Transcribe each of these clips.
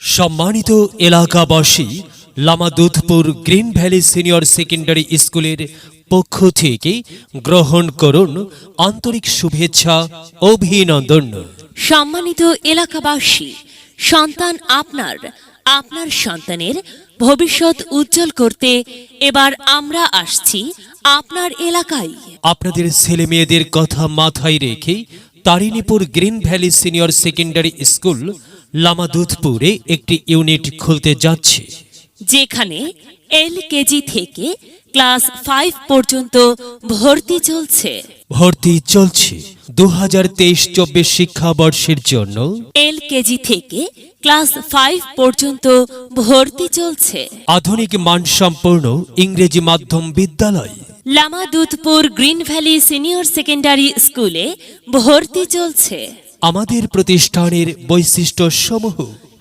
সম্মানিত এলাকাবাসী Lamadudhpur green valley senior secondary স্কুলের পক্ষ থেকে গ্রহণ করুন আন্তরিক শুভেচ্ছা অভিনন্দন। সম্মানিত এলাকাবাসী সন্তান আপনার আপনার সন্তানের ভবিষ্যৎ উজ্জ্বল করতে এবার আমরা আসছি আপনার এলাকায়। আপনাদের ছেলে মেয়েদের কথা মাথায় রেখে Tarinipur green valley senior secondary school লামাদুধপুরে একটি ইউনিট খুলতে যাচ্ছে। যেখানে এল কেজি থেকে ক্লাস ফাইভ পর্যন্ত ভর্তি চলছে। ভর্তি চলছে দু হাজার তেইশ চব্বিশ শিক্ষাবর্ষের জন্য। এল কেজি থেকে ক্লাস ফাইভ পর্যন্ত ভর্তি চলছে। আধুনিক মানসম্পন্ন ইংরেজি মাধ্যম বিদ্যালয়। Lamadudhpur green valley senior secondary স্কুলে ভর্তি চলছে। আমাদের প্রতিষ্ঠানের বৈশিষ্ট্য সমূহ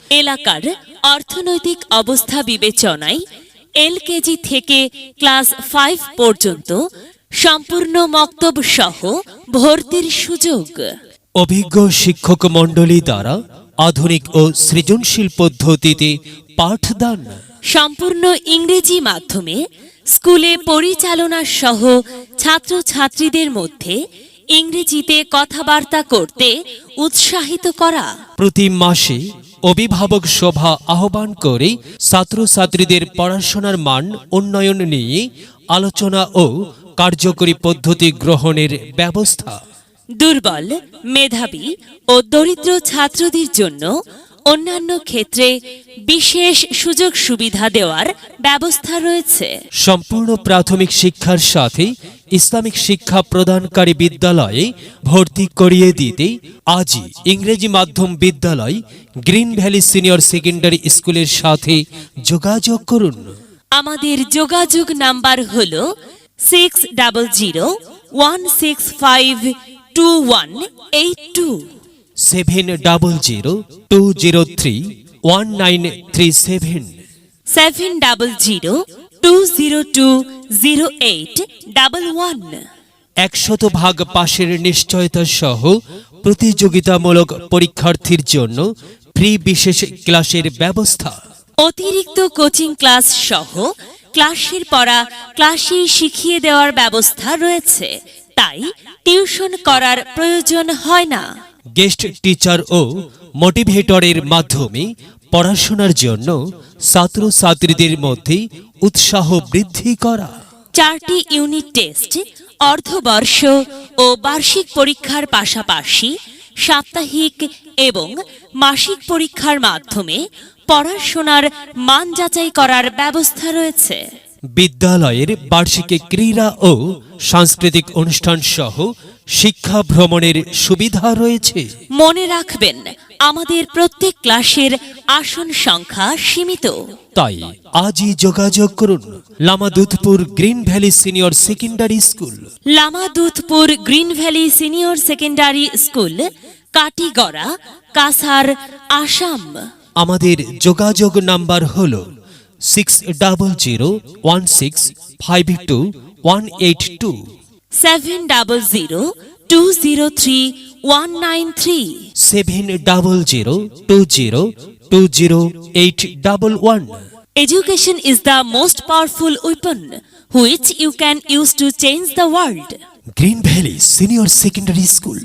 এলাকার অর্থনৈতিক অবস্থা বিবেচনায় এলকেজি থেকে ক্লাস ফাইভ পর্যন্ত সম্পূর্ণ মক্তব সহ ভর্তির সুযোগ। অভিজ্ঞ শিক্ষক মণ্ডলী দ্বারা আধুনিক ও সৃজনশীল পদ্ধতিতে পাঠদান। সম্পূর্ণ ইংরেজি মাধ্যমে স্কুলে পরিচালনা সহ ছাত্রছাত্রীদের মধ্যে ইংরেজিতে কথাবার্তা করতে উৎসাহিত করা। প্রতি মাসে অভিভাবক সভা আহ্বান করে ছাত্রছাত্রীদের পড়াশোনার মান উন্নয়ন নিয়ে আলোচনা ও কার্যকরী পদ্ধতি গ্রহণের ব্যবস্থা। দুর্বল মেধাবী ও দরিদ্র ছাত্রদের জন্য অন্যান্য ক্ষেত্রে বিশেষ সুযোগ সুবিধা দেওয়ার ব্যবস্থা রয়েছে। সম্পূর্ণ প্রাথমিক শিক্ষার সাথে ইসলামিক শিক্ষা প্রদানকারী বিদ্যালয়ে ভর্তি করিয়ে দিতে আজই ইংরেজি মাধ্যম বিদ্যালয় গ্রিন ভ্যালি সিনিয়র সেকেন্ডারি স্কুলের সাথে যোগাযোগ করুন। আমাদের যোগাযোগ নাম্বার হল six double zero one six five two one eight two seven double zero two zero three one nine three seven seven double zero two zero two zero eight double one একশত ভাগ পাশের নিশ্চয়তা সহ প্রতিযোগিতামূলক পরীক্ষার্থীর জন্য free বিশেষ ক্লাসের ব্যবস্থা। অতিরিক্ত কোচিং ক্লাস সহ ক্লাসের পড়া ক্লাসেই শিখিয়ে দেওয়ার ব্যবস্থা রয়েছে। তাই টিউশন করার প্রয়োজন হয় না। গেস্ট টিচার ও মোটিভেটরের মাধ্যমে পড়াশোনার জন্য ছাত্রছাত্রীদের মধ্যে উৎসাহ বৃদ্ধি করা। চারটি ইউনিট টেস্ট, অর্ধবর্ষ ও বার্ষিক পরীক্ষার পাশাপাশি সাপ্তাহিক এবং মাসিক পরীক্ষার মাধ্যমে পড়াশোনার মান যাচাই করার ব্যবস্থা রয়েছে। বিদ্যালয়ের বার্ষিক ক্রীড়া ও সাংস্কৃতিক অনুষ্ঠান সহ শিক্ষা ভ্রমণের সুবিধা রয়েছে। মনে রাখবেন আমাদের প্রত্যেক ক্লাসের আসন সংখ্যা সীমিত। তাই আজই যোগাযোগ করুন Lamadudhpur green valley senior secondary school. Lamadudhpur green valley senior secondary school Katigorah Cachar Assam. আমাদের যোগাযোগ নাম্বার হল six double zero one six five two one eight two seven double zero two zero three one nine three seven double zero two zero two zero eight double one Education is the most powerful weapon which you can use to change the world. Green valley senior secondary school